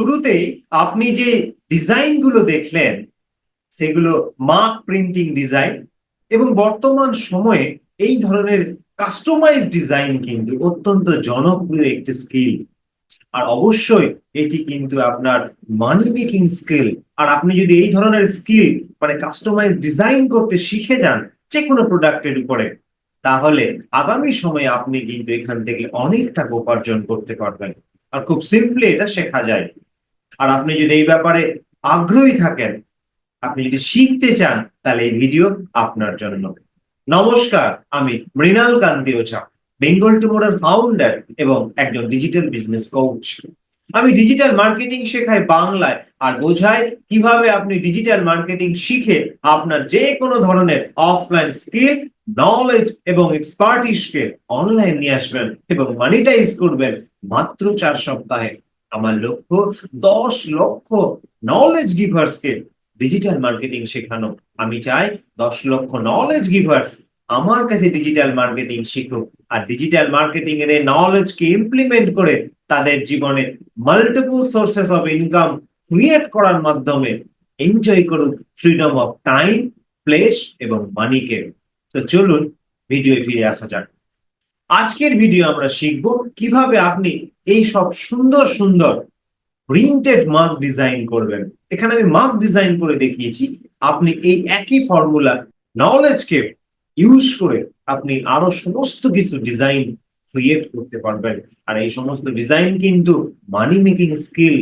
শুরুতেই আপনি যে ডিজাইনগুলো দেখলেন, সেগুলো মার্ক প্রিন্টিং ডিজাইন এবং বর্তমান সময়ে এই ধরনের কাস্টমাইজ ডিজাইন কিন্তু অত্যন্ত জনপ্রিয় একটি স্কিল আর অবশ্যই এটি কিন্তু আপনার মানি মেকিং স্কিল আর আপনি যদি এই ধরনের স্কিল মানে কাস্টমাইজ ডিজাইন করতে শিখে যান যে কোনো প্রোডাক্টের উপরে, তাহলে আগামী সময়ে আপনি কিন্তু এখান থেকে অনেক টাকা উপার্জন করতে পারবেন। আর খুব সিম্পলি এটা শেখা যায়। আর আপনি যদি এই ব্যাপারে আগ্রহী থাকেন, আপনি যদি শিখতে চান, তাহলে এই ভিডিও আপনার জন্য। নমস্কার, আমি মৃণাল কান্তি ওঝা, বেঙ্গল টুমোরের ফাউন্ডার এবং একজন ডিজিটাল বিজনেস কোচ আমি ডিজিটাল মার্কেটিং শেখাই বাংলায়, আর বোঝাই কীভাবে আপনি ডিজিটাল মার্কেটিং শিখে আপনার যে কোনো ধরনের অফলাইন স্কিল নলেজ এবং এক্সপার্টিসকে অনলাইন নিয়ে আসবেন এবং মানিটাইজ করবেন মাত্র চার সপ্তাহে। আমার লক্ষ্য দশ লক্ষ নলেজ গিভার্সকে ডিজিটাল মার্কেটিং শেখানো। আমি চাই দশ লক্ষ নলেজ গিভার্স আমার কাছে ডিজিটাল মার্কেটিং শিখুক। আর ডিজিটাল মার্কেটিং এর নলেজকে ইমপ্লিমেন্ট করে তাদের জীবনে multiple sources of income create করার মাধ্যমে এনজয় করুক ফ্রিডম অফ টাইম প্লেস এবং মানিকে তো চলুন ভিডিও ফিরে আসা যাক। আজকের ভিডিও আমরা শিখব কীভাবে আপনি এই সব সুন্দর সুন্দর প্রিন্টেড মার্ক ডিজাইন করবেন। এখানে আমি মার্ক ডিজাইন করে দেখিয়েছি, আপনি এই একই ফর্মুলা নলেজকে ইউজ করে আপনি আরও সমস্ত কিছু ডিজাইন ক্রিয়েট করতে পারবেন। আর এই সমস্ত ডিজাইন কিন্তু মানি মেকিং স্কিল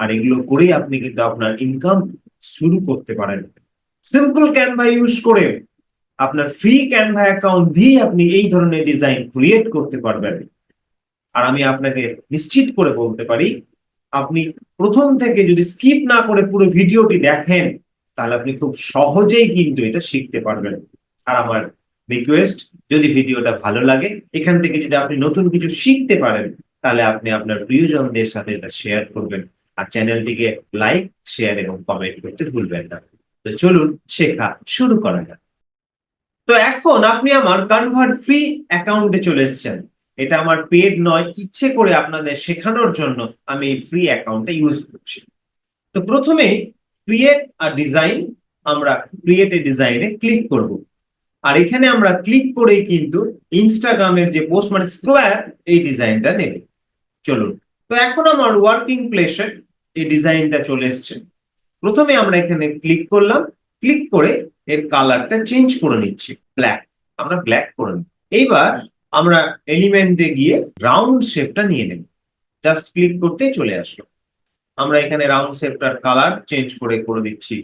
আর এগুলো করে আপনি কিন্তু আপনার ইনকাম শুরু করতে পারেন। সিম্পল ক্যানভা ইউজ করে আপনার ফ্রি ক্যানভা অ্যাকাউন্ট দিয়ে আপনি এই ধরনের ডিজাইন ক্রিয়েট করতে পারবেন। আর আমি আপনাকে নিশ্চিত করে বলতে পারি, আপনি প্রথম থেকে যদি স্কিপ না করে পুরো ভিডিওটি দেখেন, তাহলে আপনি খুব সহজেই কিন্তু এটা শিখতে পারবেন। আর আমার রিকোয়েস্ট যদি ভিডিওটা ভালো লাগে, এখান থেকে যদি আপনি নতুন কিছু শিখতে পারেন, তাহলে আপনি আপনার প্রিয়জনদের সাথে এটা শেয়ার করবেন। আর চ্যানেলটিকে লাইক শেয়ার এবং কমেন্ট করতে ভুলবেন না। তো চলুন শেখা শুরু করা যাক। তো এখন আপনি আমার কনভার্ট ফ্রি অ্যাকাউন্টে চলে এসেছেন। এটা আমার পেড নয়, ইচ্ছে করে আপনাদের শেখানোর জন্য আমি এই ফ্রি অ্যাকাউন্টটা ইউজ করছি। তো প্রথমে ক্রিয়েট আর ডিজাইন আমরা ক্রিয়েট এ ডিজাইনে ক্লিক করব। আর এখানে আমরা ক্লিক করেই কিন্তু ইনস্টাগ্রামের যে পোস্ট মানে স্কোয়ার এই ডিজাইনটা নেবে। চলুন, তো এখন আমার ওয়ার্কিং প্লেসে এই ডিজাইনটা চলে এসছে। প্রথমে আমরা এখানে ক্লিক করলাম। ক্লিক করে এর কালারটা চেঞ্জ করে নিচ্ছি ব্ল্যাক আমরা ব্ল্যাক করে নিই এইবার আমরা এলিমেন্টে গিয়ে রাউন্ড শেপটা নিয়ে নেব। জাস্ট ক্লিক করতেই চলে আসলো। আমরা এখানে রাউন্ড শেপটার কালার চেঞ্জ করে করে দিচ্ছি।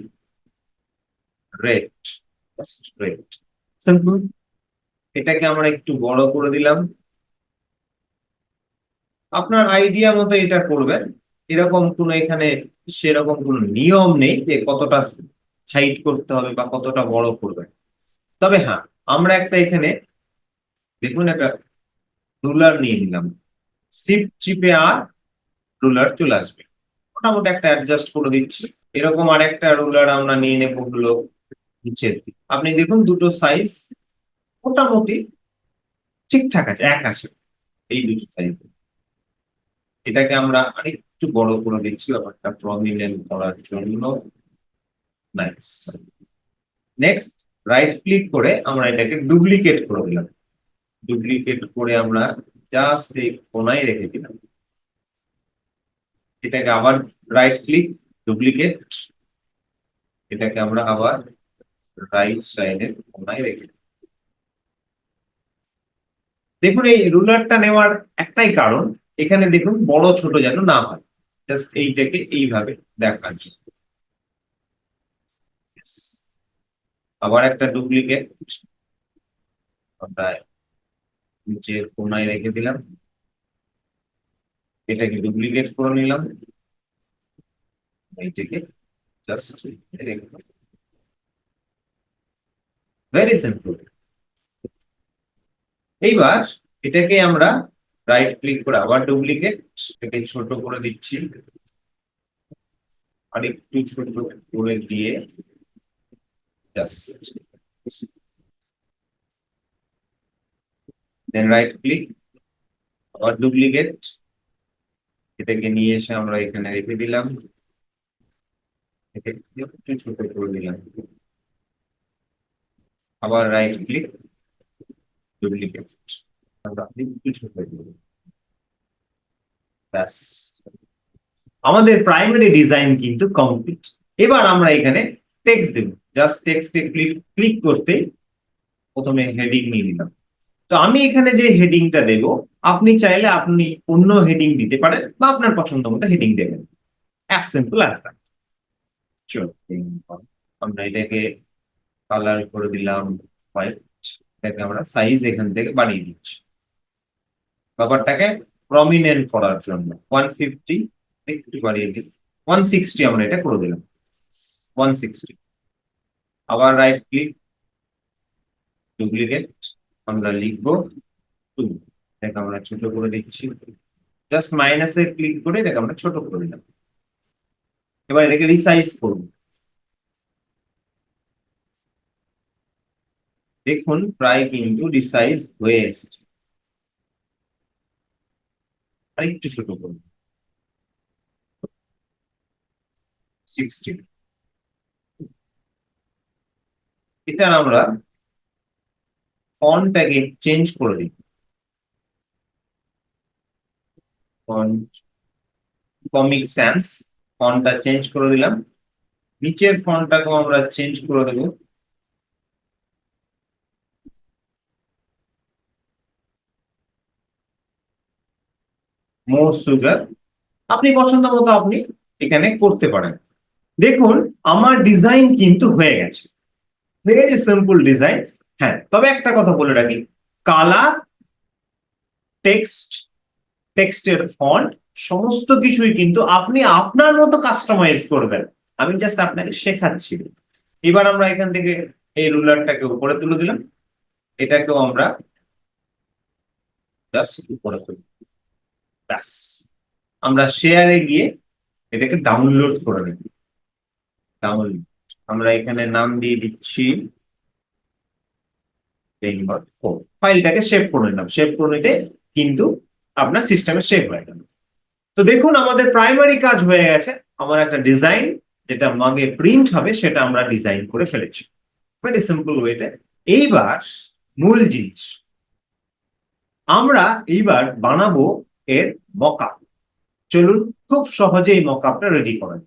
রেড জাস্ট রেড সিম্পল এটাকে আমরা একটু বড় করে দিলাম। আপনার আইডিয়া মতো এটা করবেন। এরকম কোনো এখানে সেরকম কোনো নিয়ম নেই যে কতটা হাইট করতে হবে বা কতটা বড় করবেন। তবে হ্যাঁ আমরা একটা এখানে দেখুন একটা রুলার নিয়ে নিলাম। সিপ চিপে আর রুলার চলে আসবে। মোটামুটি একটা অ্যাডজাস্ট করে দিচ্ছি। এরকম আরেকটা রুলার আমরা নিয়ে নেব হলো নিচের আপনি দেখুন দুটো সাইজ মোটামুটি ঠিকঠাক আছে, এক আছে এই দুটো সাইজ এটাকে আমরা আরেকটু বড় করে দিচ্ছি ব্যাপারটা প্রমিনেন্ট করার জন্য। নাইস নেক্সট রাইট ক্লিক করে আমরা এটাকে ডুপ্লিকেট করে দিলাম। ডুপ্লিকেট করে আমরা জাস্ট এই কোনায় রেখে দিলাম। এটাকে আবার রাইট ক্লিক ডুপ্লিকেট এটাকে আমরা আবার রাইট সাইডের কোনায় রেখে দিলাম। দেখুন, এই রুলারটা নেওয়ার একটাই কারণ, এখানে দেখুন বড় ছোট যেন না হয়। জাস্ট এইটাকে এইভাবে দেখার জন্য. আবার একটা ডুপ্লিকেট আমরা নিচের কোনায় রেখে দিলাম। এটাকে ডুপ্লিকেট করে নিলাম। এইটাকে জাস্ট ভেরি সিম্পল এইবার এটাকে আমরা রাইট ক্লিক করে আবার ডুপ্লিকেট এটাকে ছোট করে দিচ্ছি। আর একটু ছোট করে দিয়ে just then right click or duplicate. এটাকে নিয়ে এসে আমরা এখানে রেখে দিলাম। এটাকে ছোট করে দিলাম। আবার রাইট ক্লিক ডুপ্লিকেট আমাদের প্রাইমারি ডিজাইন কিন্তু কমপ্লিট এবার আমরা এখানে টেক্সট দেব। জাস্ট টেক্সটে ক্লিক ক্লিক করতে প্রথমে হেডিং নিয়ে নিলাম। তো আমি এখানে যে হেডিংটা দেব, আপনি চাইলে আপনি অন্য হেডিং দিতে পারেন বা আপনার পছন্দ মতো হেডিং দেবেন। অ্যাজ সিম্পল অ্যাজ দ্যাট আমরা এটাকে কালার করে দিলাম হোয়াইট এটাকে আমরা সাইজ এখান থেকে বাড়িয়ে দিচ্ছি। ব্যাপারটাকে প্রমিনেন্ট করার জন্য ওয়ান ফিফটি একটু বাড়িয়ে দিই। ওয়ান সিক্সটি আমরা এটা করে দিলাম। ওয়ান সিক্সটি আবার রাইট ক্লিক ডুপ্লিকেট আমরা লিখব টু এটাকে আমরা ছোট করে দিচ্ছি। জাস্ট মাইনাসে ক্লিক করে এটাকে আমরা ছোট করে দিলাম। এবার এটাকে রিসাইজ করব। দেখুন, প্রায় কিন্তু রিসাইজ হয়ে এসেছে। আর একটু ছোট করব। সিক্সটি এটা আমরা ফন্টটাকে চেঞ্জ করে দিই। ফন্ট কমিক স্যান্স ফন্টটা চেঞ্জ করে দিলাম। নিচের ফন্টটাকেও আমরা চেঞ্জ করে দেব। মোর সুগার, আপনি পছন্দ মতো আপনি এখানে করতে পারেন। দেখুন, আমার ডিজাইন কিন্তু হয়ে গেছে। ভেরি সিম্পল ডিজাইন হ্যাঁ তবে একটা কথা বলে রাখি। কালার টেক্সট টেক্সটের ফন্ট সমস্ত কিছুই কিন্তু আপনি আপনার মতো কাস্টমাইজ করবেন। আমি জাস্ট আপনাকে শেখাচ্ছি। এবার আমরা এখান থেকে এই রুলারটাকে উপরে তুলে দিলাম। এটাকেও আমরা তুলি ব্যাস। আমরা শেয়ারে গিয়ে এটাকে ডাউনলোড করে নেব। ডাউনলোড আমরা এখানে নাম দিয়ে দিচ্ছি ফাইলটাকে সেভ করে নিলাম। সেভ করে নিতে কিন্তু আপনার সিস্টেমে সেভ হয়ে গেল। তো দেখুন, আমাদের প্রাইমারি কাজ হয়ে গেছে। আমার একটা ডিজাইন যেটা মাগে প্রিন্ট হবে, সেটা আমরা ডিজাইন করে ফেলেছি। ভেরি সিম্পল ওয়েতে এইবার মূল জিনিস। আমরা এইবার বানাবো এর মকআপ চলুন, খুব সহজে এই মকআপটা রেডি করেন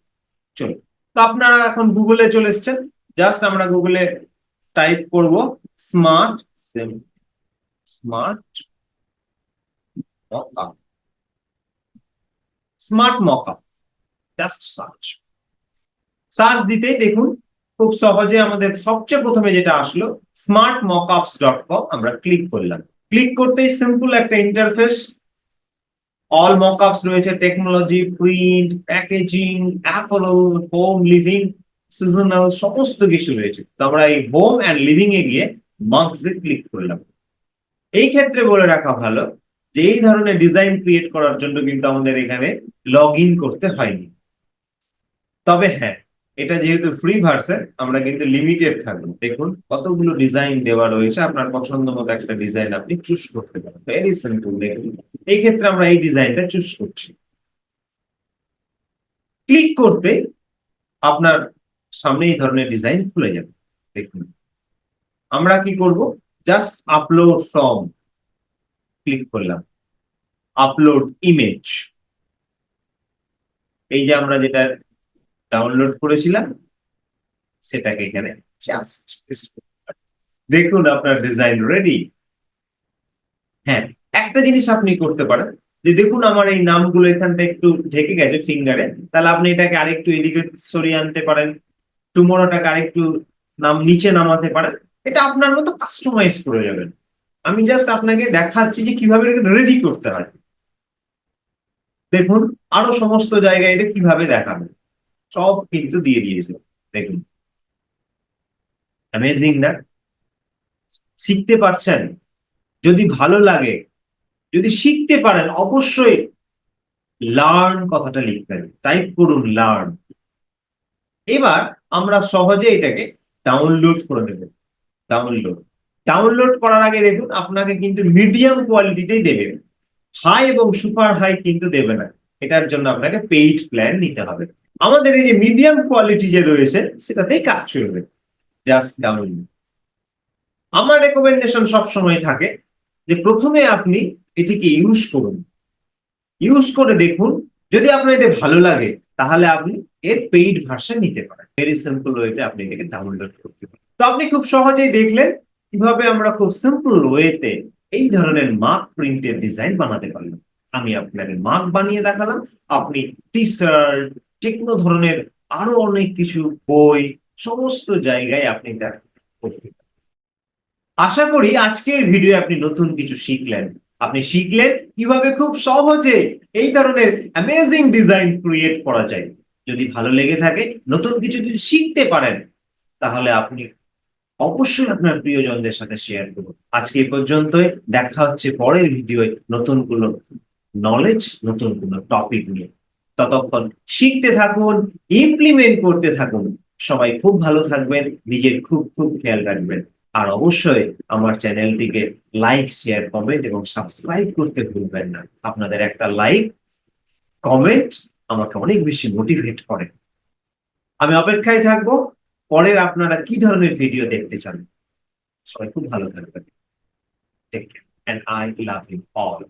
চলুন। তো আপনারা এখন গুগলে চলে এসছেন। জাস্ট আমরা গুগলে টাইপ করব smart smart mockup smart mockup just search search দিতেই দেখুন, খুব সহজে আমাদের সবচেয়ে প্রথমে যেটা আসলো স্মার্ট মকআপস ডট কম আমরা ক্লিক করলাম। ক্লিক করতেই সিম্পল একটা ইন্টারফেস অল মকআপস রয়েছে technology print packaging Apple home living seasonal সমস্ত কিছু রয়েছে। তো আমরা এই হোম অ্যান্ড লিভিং এ গিয়ে মার্কসে ক্লিক করলাম। এই ক্ষেত্রে বলে রাখা ভালো যে এই ধরনের ডিজাইন ক্রিয়েট করার জন্য কিন্তু আমাদের এখানে লগ ইন করতে হয়নি। তবে হ্যাঁ এটা যেহেতু ফ্রি ভার্সন আমরা কিন্তু লিমিটেড থাকব। দেখুন, কতগুলো ডিজাইন দেওয়া রয়েছে। আপনার পছন্দ মতো একটা ডিজাইন আপনি চুজ করতে পারেন। ভেরি সিম্পল দেখুন। এই ক্ষেত্রে আমরা এই ডিজাইনটা চুজ করছি। ক্লিক করতে আপনার সামনে এই ধরনের ডিজাইন খুলে যাবে, দেখুন। আমরা কি করব? জাস্ট আপলোড ফর্ম ক্লিক করলাম। আপলোড ইমেজ এই যে আমরা যেটা ডাউনলোড করেছিলাম, সেটাকে এখানে জাস্ট দেখুন আপনার ডিজাইন রেডি হ্যাঁ একটা জিনিস আপনি করতে পারেন, যে দেখুন আমার এই নামগুলো এখানটা একটু ঢেকে গেছে ফিঙ্গারে তাহলে আপনি এটাকে আরেকটু এদিকে সরিয়ে আনতে পারেন টুমোরোটাকে আরেকটু নাম নিচে নামাতে পারেন, এটা আপনার মতো কাস্টমাইজ করে যাবেন। আমি জাস্ট আপনাকে দেখাচ্ছি যে কীভাবে রেডি করতে হয়। দেখুন, আরও সমস্ত জায়গায় এটা কীভাবে দেখাবে, সব কিন্তু দিয়ে দিয়েছে, দেখুন। অ্যামেজিং না? শিখতে পারছেন? যদি ভালো লাগে যদি শিখতে পারেন, অবশ্যই লার্ন কথাটা লিখবেন টাইপ করুন লার্ন এবার আমরা সহজে এটাকে ডাউনলোড করে নেব। ডাউনলোড ডাউনলোড করার আগে দেখুন, আপনাকে কিন্তু মিডিয়াম কোয়ালিটিতেই দেবে। হাই এবং সুপার হাই কিন্তু দেবে না। এটার জন্য আপনাকে পেইড প্ল্যান নিতে হবে। আমাদের এই যে মিডিয়াম কোয়ালিটি যে রয়েছে, সেটাতেই কাজ চলবে জাস্ট ডাউনলোড আমার রেকমেন্ডেশন সবসময় থাকে যে প্রথমে আপনি এটিকে ইউজ করুন। ইউজ করে দেখুন, যদি আপনার এটা ভালো লাগে, তাহলে আপনি এর পেইড ভার্সন নিতে পারেন। ভেরি সিম্পল ওয়েতে আপনি এটাকে ডাউনলোড করতে পারেন। তো আপনি খুব সহজেই দেখলেন কীভাবে আমরা খুব সিম্পল ওয়েতে এই ধরনের মার্ক প্রিন্টের ডিজাইন বানাতে পারলাম। আমি আপনাকে মার্ক বানিয়ে দেখালাম। আপনি টি শার্ট যে কোনো ধরনের আরও অনেক কিছু, বই, সমস্ত জায়গায় আপনি এটা করতে পারেন আশা করি আজকের ভিডিও আপনি নতুন কিছু শিখলেন। আপনি শিখলেন কীভাবে খুব সহজে এই ধরনের অ্যামেজিং ডিজাইন ক্রিয়েট করা যায়। যদি ভালো লেগে থাকে, নতুন কিছু যদি শিখতে পারেন, তাহলে আপনি অবশ্যই আপনার প্রিয়জনদের সাথে শেয়ার করুন। আজকে এই পর্যন্তই। দেখা হচ্ছে পরের ভিডিওয় নতুন কোনো নলেজ নতুন কোনো টপিক নিয়ে। ততক্ষণ শিখতে থাকুন ইমপ্লিমেন্ট করতে থাকুন। সবাই খুব ভালো থাকবেন, নিজের খুব খুব খেয়াল রাখবেন। আর অবশ্যই আমার চ্যানেলটিকে লাইক, শেয়ার, কমেন্ট এবং সাবস্ক্রাইব করতে ভুলবেন না। আপনাদের একটা লাইক, কমেন্ট আমাকে অনেক বেশি মোটিভেট করে। আমি অপেক্ষায় থাকব, পরের আপনারা কি ধরনের ভিডিও দেখতে চান? সবাই খুব ভালো থাকবেন। Take care and I love you all